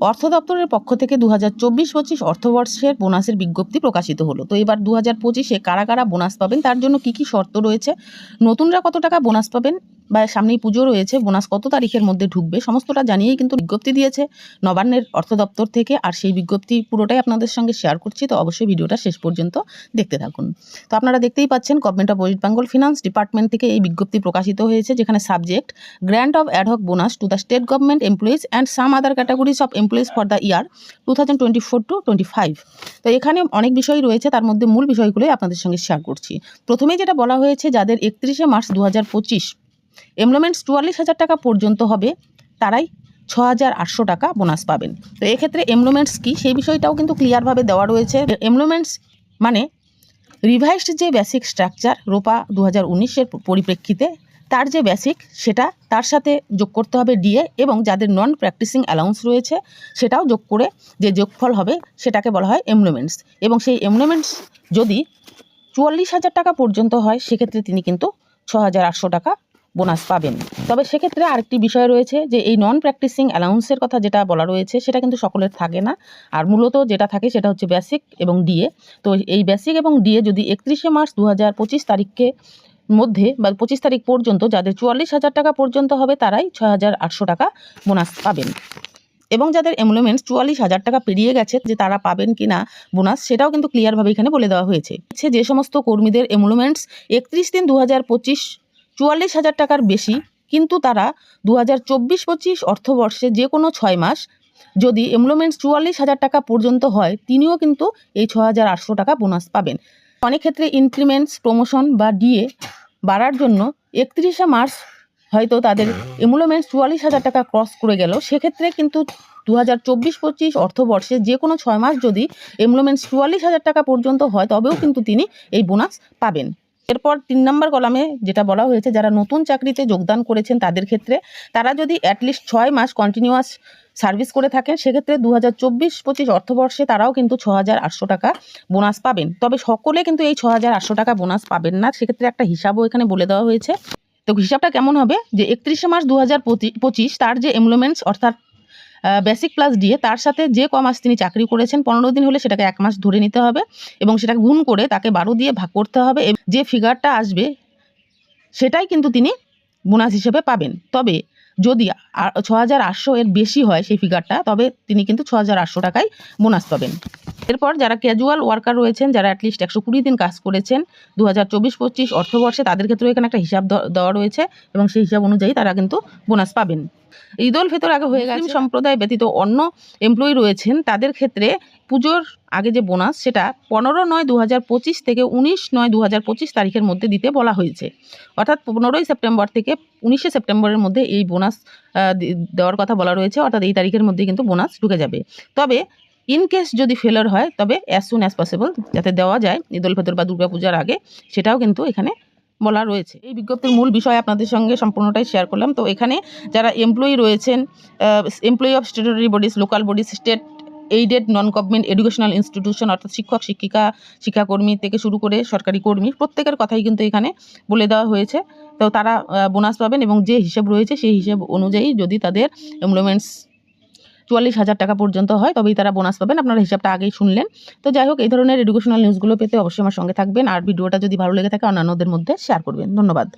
অর্থ দপ্তরের পক্ষ থেকে দু হাজার চব্বিশ পঁচিশ অর্থবর্ষের বোনাসের বিজ্ঞপ্তি প্রকাশিত হলো। তো এবার দু হাজার পঁচিশে কারা কারা বোনাস পাবেন? তার জন্য কি কি শর্ত রয়েছে? নতুনরা কত টাকা বোনাস পাবেন? বা সামনেই পুজো রয়েছে, বোনাস কত তারিখের মধ্যে ঢুকবে সমস্তটা জানিয়েই কিন্তু বিজ্ঞপ্তি দিয়েছে নবান্নের অর্থ দপ্তর থেকে। আর সেই বিজ্ঞপ্তি পুরোটাই আপনাদের সঙ্গে শেয়ার করছি, তো অবশ্যই ভিডিওটা শেষ পর্যন্ত দেখতে থাকুন। তো আপনারা দেখতেই পাচ্ছেন government of West Bengal finance department থেকে এই বিজ্ঞপ্তি প্রকাশিত হয়েছে, যেখানে subject grant of ad hoc bonus to the state government employees and some other categories of employees for the year two thousand twenty four to twenty five তো এখানে অনেক বিষয় রয়েছে, তার মধ্যে মূল বিষয়গুলোই আপনাদের সঙ্গে শেয়ার করছি। প্রথমেই যেটা বলা হয়েছে, যাদের একত্রিশে মার্চ দু হাজার পঁচিশ এমপ্লয়মেন্টস চুয়াল্লিশ হাজার টাকা পর্যন্ত হবে, তারাই ছ হাজার আটশো টাকা বোনাস পাবেন। তো এক্ষেত্রে এমপ্লয়মেন্টস কি? সেই বিষয়টাও কিন্তু ক্লিয়ারভাবে দেওয়া রয়েছে। এমপ্লয়মেন্টস মানে রিভাইসড যে বেসিক স্ট্রাকচার রোপা দু হাজার পরিপ্রেক্ষিতে, তার যে বেসিক সেটা তার সাথে যোগ করতে হবে ডিএ এবং যাদের নন প্র্যাকটিসিং অ্যালাউন্স রয়েছে, সেটাও যোগ করে যে যোগফল হবে সেটাকে বলা হয় এমপ্লয়মেন্টস এবং সেই এমপ্লয়মেন্টস যদি চুয়াল্লিশ হাজার টাকা পর্যন্ত হয়, সেক্ষেত্রে তিনি কিন্তু ছ হাজার আটশো টাকা বোনাস পাবেন। তবে সেক্ষেত্রে আরেকটি বিষয় রয়েছে যে, এই নন প্র্যাকটিসিং অ্যালাউন্সের কথা যেটা বলা রয়েছে, সেটা কিন্তু সকলের থাকে না। আর মূলত যেটা থাকে সেটা হচ্ছে বেসিক এবং ডিএ তো এই বেসিক এবং ডিএ যদি একত্রিশে মার্চ দু হাজার পঁচিশ তারিখকে মধ্যে বা পঁচিশ তারিখ পর্যন্ত যাদের চুয়াল্লিশ হাজার টাকা পর্যন্ত হবে, তারাই ছ হাজার আটশো টাকা বোনাস পাবেন। এবং যাদের এমপ্লয়মেন্টস চুয়াল্লিশ হাজার টাকা পেরিয়ে গেছে যে, তারা পাবেন কি না বোনাস, সেটাও কিন্তু ক্লিয়ারভাবে এখানে বলে দেওয়া হয়েছে। যে সমস্ত কর্মীদের এমপ্লয়মেন্টস একত্রিশ দিন দু হাজার পঁচিশ চুয়াল্লিশ হাজার টাকার বেশি, কিন্তু তারা দু হাজার চব্বিশ পঁচিশ অর্থবর্ষে যে কোনো ছয় মাস যদি এমপ্লয়মেন্টস চুয়াল্লিশ হাজার টাকা পর্যন্ত হয়, তিনিও কিন্তু এই ছ হাজার আটশো টাকা বোনাস পাবেন। অনেক ক্ষেত্রে ইনক্রিমেন্টস, প্রমোশন বা ডিএ বাড়ার জন্য একত্রিশে মার্চ হয়তো তাদের এমপ্লয়মেন্টস চুয়াল্লিশ হাজার টাকা ক্রস করে গেল। সেক্ষেত্রে কিন্তু দু হাজার চব্বিশ পঁচিশ অর্থবর্ষে যে কোনো ছয় মাস যদি এমপ্লয়মেন্টস চুয়াল্লিশ হাজার টাকা পর্যন্ত হয়, তবেও কিন্তু তিনি এই বোনাস পাবেন। এরপর তিন নম্বর কলামে যেটা বলা হয়েছে, যারা নতুন চাকরিতে যোগদান করেছেন তাদের ক্ষেত্রে, তারা যদি অ্যাটলিস্ট ছয় মাস কন্টিনিউয়াস সার্ভিস করে থাকেন, সেক্ষেত্রে দু হাজার চব্বিশ পঁচিশ অর্থবর্ষে তারাও কিন্তু ছ হাজার আটশো টাকা বোনাস পাবেন। তবে সকলে কিন্তু এই ছ হাজার আটশো টাকা বোনাস পাবেন না। সেক্ষেত্রে একটা হিসাবও এখানে বলে দেওয়া হয়েছে। তো হিসাবটা কেমন হবে? যে একত্রিশে মার্চ দু হাজার পঁচিশ, তার যে এমপ্লয়মেন্টস অর্থাৎ বেসিক প্লাস দিয়ে তার সাথে যে ক মাস তিনি চাকরি করেছেন, পনেরো দিন হলে সেটাকে এক মাস ধরে নিতে হবে এবং সেটাকে গুণ করে তাকে বারো দিয়ে ভাগ করতে হবে যে ফিগারটা আসবে সেটাই কিন্তু তিনি বোনাস হিসেবে পাবেন। তবে যদি ছ হাজার আটশো এর বেশি হয় সেই ফিগারটা তবে তিনি কিন্তু ছ হাজার আটশো টাকায় বোনাস পাবেন। এরপর যারা ক্যাজুয়াল ওয়ার্কার রয়েছেন, যারা অ্যাটলিস্ট একশো কুড়ি দিন কাজ করেছেন দু হাজার চব্বিশ, পঁচিশ অর্থবর্ষে, তাদের ক্ষেত্রেও এখানে একটা হিসাব দেওয়া রয়েছে এবং সেই হিসাব অনুযায়ী তারা কিন্তু বোনাস পাবেন। ঈদ উল আগে হয়ে গেছে। সম্প্রদায় ব্যতীত অন্য এমপ্লয়ি রয়েছেন, তাদের ক্ষেত্রে পুজোর আগে যে বোনাস সেটা পনেরো নয় দু থেকে উনিশ নয় দু পঁচিশ তারিখের মধ্যে দিতে বলা হয়েছে। অর্থাৎ পনেরোই সেপ্টেম্বর থেকে উনিশে সেপ্টেম্বরের মধ্যে এই বোনাস দেওয়ার কথা বলা রয়েছে। অর্থাৎ এই তারিখের মধ্যে কিন্তু বোনাস ঢুকে যাবে। তবে ইন কেস যদি ফেলার হয়, তবে অ্যাজ সুন অ্যাজ পসিবল যাতে দেওয়া যায় ঈদ উল ফিতর বা দুর্গাপূজার আগে, সেটাও কিন্তু এখানে বলা রয়েছে। এই বিজ্ঞপ্তির মূল বিষয় আপনাদের সঙ্গে সম্পূর্ণটাই শেয়ার করলাম। তো এখানে যারা এমপ্লয়ি রয়েছেন employee of statutory bodies local bodies state aided non government educational institution অর্থাৎ শিক্ষক, শিক্ষিকা, শিক্ষাকর্মী থেকে শুরু করে সরকারি কর্মী, প্রত্যেকের কথাই কিন্তু এখানে বলে দেওয়া হয়েছে। তো তারা বোনাস পাবেন এবং যে হিসেব রয়েছে সেই হিসেব অনুযায়ী যদি তাদের এমপ্লয়মেন্টস চুয়াল্লিশ হাজার টাকা পর্যন্ত হয়, তবেই তারা বোনাস পাবেন। আপনারা হিসাবটা আগেই শুনলেন। তো যাই হোক, এই ধরনের এডুকেশনাল নিউজগুলো পেতে অবশ্যই আমার সঙ্গে থাকবেন। আর ভিডিওটা যদি ভালো লেগে থাকে, অন্যান্যদের মধ্যে শেয়ার করবেন। ধন্যবাদ।